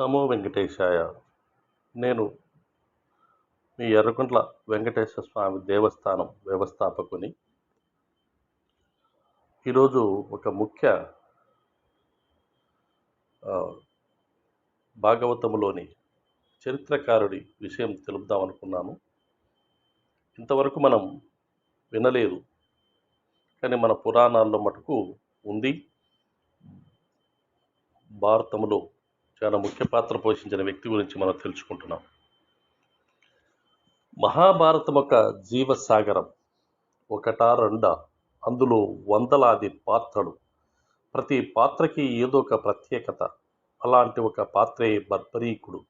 నమో వెంకటేశాయ. నేను మీ ఎర్రకుంట్ల వెంకటేశ్వర స్వామి దేవస్థానం వ్యవస్థాపకుని. ఈరోజు ఒక ముఖ్య భాగవతములోని చరిత్రకారుడి విషయం తెలుపుదాం అనుకున్నాను. ఇంతవరకు మనం వినలేదు. కానీ మన పురాణాల్లో మటుకు ఉంది. భారతములో చాలా ముఖ్య పాత్ర పోషించిన వ్యక్తి గురించి మనం తెలుసుకుంటున్నాం. మహాభారతం ఒక జీవసాగరం ఒకటా రెండా? అందులో వందలాది పాత్రలు. ప్రతి పాత్రకి ఏదో ఒక ప్రత్యేకత. అలాంటి ఒక పాత్రే బర్బరీకుడు.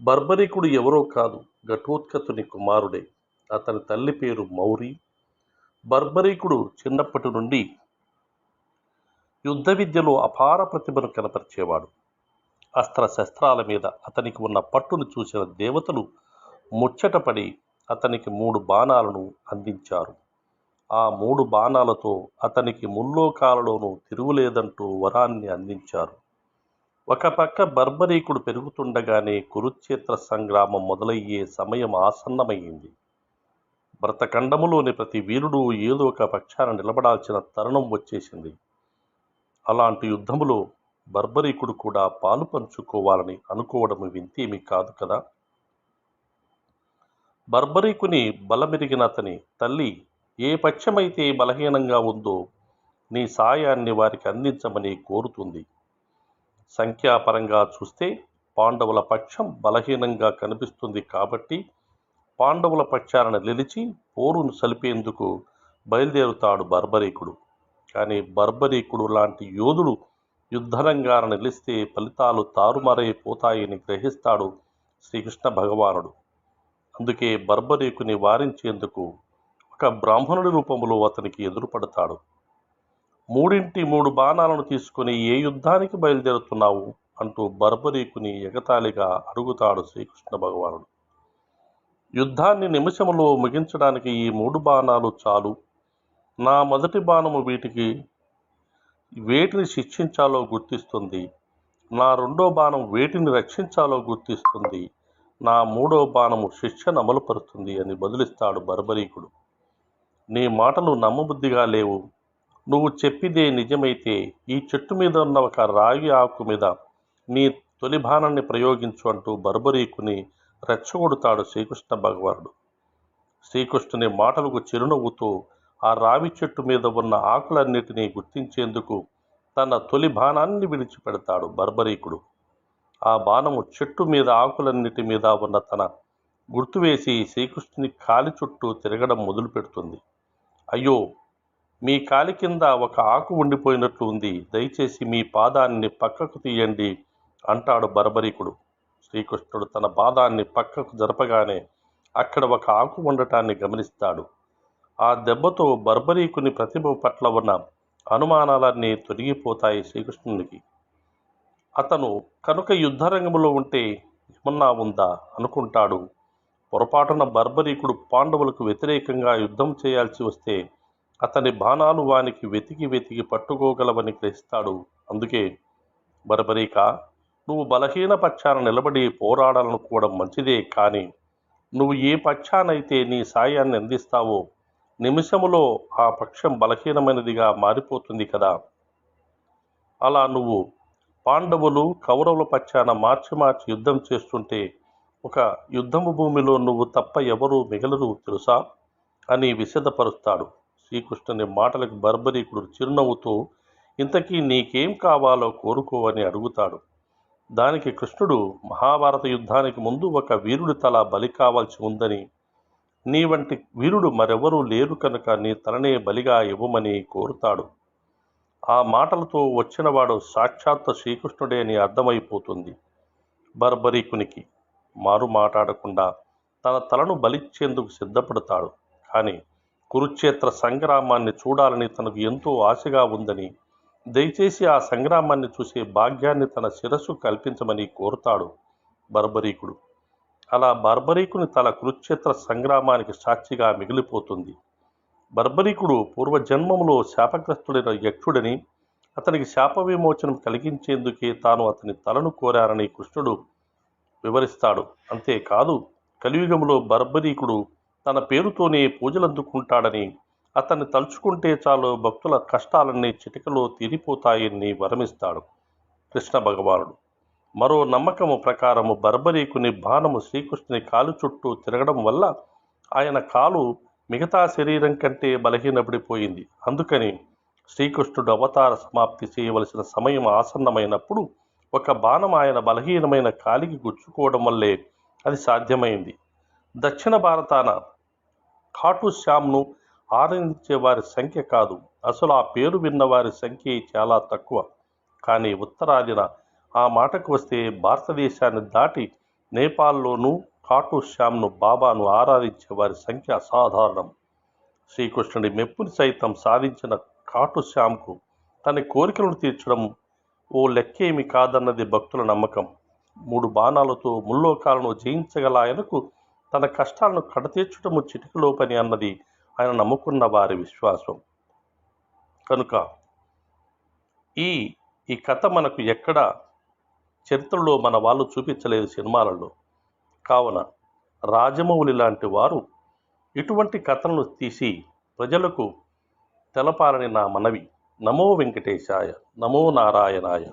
బర్బరీకుడు ఎవరో కాదు ఘటోత్కతుని కుమారుడే. అతని తల్లి పేరు మౌరి. బర్బరీకుడు చిన్నప్పటి నుండి యుద్ధ విద్యలో అపార ప్రతిభను కనపరిచేవాడు. అస్త్ర శస్త్రాల మీద అతనికి ఉన్న పట్టును చూసిన దేవతలు ముచ్చటపడి అతనికి మూడు బాణాలను అందించారు. ఆ మూడు బాణాలతో అతనికి ముల్లోకాలలోనూ తిరుగులేదంటూ వరాన్ని అందించారు. ఒక పక్క బర్బరీకుడు పెరుగుతుండగానే కురుక్షేత్ర సంగ్రామం మొదలయ్యే సమయం ఆసన్నమయ్యింది భరతఖండములోని ప్రతి వీరుడు ఏదో ఒక పక్షాన నిలబడాల్సిన తరుణం వచ్చేసింది. అలాంటి యుద్ధములో బర్బరీకుడు కూడా పాలు పంచుకోవాలని అనుకోవడం వింతేమి కాదు కదా? బర్బరీకుని బలమెరిగిన అతని తల్లి ఏ పక్షమైతే బలహీనంగా ఉందో నీ సాయాన్ని వారికి అందించమని కోరుతుంది. సంఖ్యాపరంగా చూస్తే పాండవుల పక్షం బలహీనంగా కనిపిస్తుంది కాబట్టి పాండవుల పక్షాన నిలిచి పోరును సలిపేందుకు బయలుదేరుతాడు బర్బరీకుడు. కానీ బర్బరీకుడు లాంటి యోధుడు యుద్ధరంగాన నిలిస్తే ఫలితాలు తారుమారైపోతాయని గ్రహిస్తాడు శ్రీకృష్ణ భగవానుడు. అందుకే బర్బరీకుని వారించేందుకు ఒక బ్రాహ్మణుడి రూపంలో అతనికి ఎదురుపడతాడు. మూడింటి మూడు బాణాలను తీసుకుని ఏ యుద్ధానికి బయలుదేరుతున్నావు? అంటూ బర్బరీకుని ఎగతాళిగా అడుగుతాడు శ్రీకృష్ణ భగవానుడు. యుద్ధాన్ని నిమిషములో ముగించడానికి ఈ మూడు బాణాలు చాలు. నా మొదటి బాణము వీటికి వేటిని శిక్షించాలో గుర్తిస్తుంది? నా రెండో బాణం వేటిని రక్షించాలో గుర్తిస్తుంది? నా మూడో బాణము శిక్షను అమలుపరుస్తుంది అని బదులిస్తాడు బర్బరీకుడు. నీ మాటలు నమ్మబుద్ధిగా లేవు. నువ్వు చెప్పిదే నిజమైతే ఈ చెట్టు మీద ఉన్న ఒక రాగి ఆకు మీద నీ తొలి బాణాన్ని ప్రయోగించు అంటూ బర్బరీకుని రెచ్చగొడతాడు శ్రీకృష్ణ భగవానుడు. శ్రీకృష్ణుని మాటలకు చిరునవ్వుతూ ఆ రావి చెట్టు మీద ఉన్న ఆకులన్నిటినీ గుర్తించేందుకు తన తొలి బాణాన్ని విడిచిపెడతాడు బర్బరీకుడు. ఆ బాణము చెట్టు మీద ఆకులన్నిటి మీద ఉన్న తన గుర్తు వేసి శ్రీకృష్ణుని కాలి చుట్టూ తిరగడం మొదలుపెడుతుంది. అయ్యో మీ కాలి కింద ఒక ఆకు ఉండిపోయినట్లు ఉంది. దయచేసి మీ పాదాన్ని పక్కకు తీయండి అంటాడు బర్బరీకుడు. శ్రీకృష్ణుడు తన పాదాన్ని పక్కకు జరపగానే అక్కడ ఒక ఆకు ఉండటాన్ని గమనిస్తాడు. ఆ దెబ్బతో బర్బరీకుని ప్రతిభ పట్ల ఉన్న అనుమానాలన్నీ తొలగిపోతాయి శ్రీకృష్ణునికి. అతను కనుక యుద్ధరంగంలో ఉంటే ఏమన్నా ఉందా అనుకుంటాడు. పొరపాటున బర్బరీకుడు పాండవులకు వ్యతిరేకంగా యుద్ధం చేయాల్సి వస్తే అతని బాణాలు వానికి వెతికి వెతికి పట్టుకోగలవని గ్రహిస్తాడు. అందుకే బర్బరీక నువ్వు బలహీన పక్షాన నిలబడి పోరాడాలనుకోవడం మంచిదే కానీ నువ్వు ఏ పక్షానైతే నీ సాయాన్ని అందిస్తావో నిమిషములో ఆ పక్షం బలహీనమైనదిగా మారిపోతుంది కదా. అలా నువ్వు పాండవులు కౌరవుల పక్షాన మార్చి మార్చి యుద్ధం చేస్తుంటే ఒక యుద్ధము భూమిలో నువ్వు తప్ప ఎవరూ మిగలరు తెలుసా? అని విశదపరుస్తాడు. శ్రీకృష్ణుని మాటలకు బర్బరీకుడు చిరునవ్వుతూ ఇంతకీ నీకేం కావాలో కోరుకో అని అడుగుతాడు. దానికి కృష్ణుడు మహాభారత యుద్ధానికి ముందు ఒక వీరుడి తల బలి కావాల్సి ఉందని నీ వంటి వీరుడు మరెవరూ లేరు కనుక నీ తలనే బలిగా ఇవ్వమని కోరుతాడు. ఆ మాటలతో వచ్చినవాడు సాక్షాత్ శ్రీకృష్ణుడే అని అర్థమైపోతుంది. బర్బరీకునికి మారు మాట్లాడకుండా తన తలను బలిచ్చేందుకు సిద్ధపడతాడు. కానీ కురుక్షేత్ర సంగ్రామాన్ని చూడాలని తనకు ఎంతో ఆశగా ఉందని దయచేసి ఆ సంగ్రామాన్ని చూసే భాగ్యాన్ని తన శిరస్సు కల్పించమని కోరుతాడు బర్బరీకుడు. అలా బర్బరీకుని తల కురుక్షేత్ర సంగ్రామానికి సాక్షిగా మిగిలిపోతుంది. బర్బరీకుడు పూర్వజన్మములో శాపగ్రస్తుడైన యక్షుడని అతనికి శాప విమోచనం కలిగించేందుకే తాను అతని తలను కోరారని కృష్ణుడు వివరిస్తాడు. అంతేకాదు కలియుగంలో బర్బరీకుడు తన పేరుతోనే పూజలందుకుంటాడని అతన్ని తలుచుకుంటే చాలు భక్తుల కష్టాలన్నీ చిటికలో తీరిపోతాయని వరమిస్తాడు కృష్ణ భగవానుడు మరో నమ్మకము ప్రకారము బర్బరీకుని బాణము శ్రీకృష్ణుని కాలు చుట్టూ తిరగడం వల్ల ఆయన కాలు మిగతా శరీరం కంటే బలహీనపడిపోయింది. అందుకని శ్రీకృష్ణుడు అవతార సమాప్తి చేయవలసిన సమయం ఆసన్నమైనప్పుడు ఒక బాణం ఆయన బలహీనమైన కాలికి గుచ్చుకోవడం వల్లే అది సాధ్యమైంది. దక్షిణ భారతాన ఖాటు శ్యామ్ను ఆనందించే వారి సంఖ్య కాదు. అసలు ఆ పేరు విన్న వారి సంఖ్య చాలా తక్కువ. కానీ ఉత్తరాదిన ఆ మాటకు వస్తే భారతదేశాన్ని దాటి నేపాల్లోనూ కాటు శ్యామ్ను బాబాను ఆరాధించే వారి సంఖ్య అసాధారణం. శ్రీకృష్ణుడి మెప్పుని సైతం సాధించిన కాటు శ్యామ్కు తన కోరికలను తీర్చడం ఓ లెక్కేమి కాదన్నది భక్తుల నమ్మకం. మూడు బాణాలతో ముల్లోకాలను జయించగల ఆయనకు తన కష్టాలను కడతీర్చడము చిటికలో పని అన్నది ఆయన నమ్ముకున్న వారి విశ్వాసం. కనుక ఈ ఈ కథ మనకు ఎక్కడ చరిత్రలో మన వాళ్ళు చూపించలేదు సినిమాలలో. కావున రాజమౌళి లాంటి వారు ఇటువంటి కథలను తీసి ప్రజలకు తెలపాలని నా మనవి. నమో వెంకటేశాయ నమో నారాయణాయ.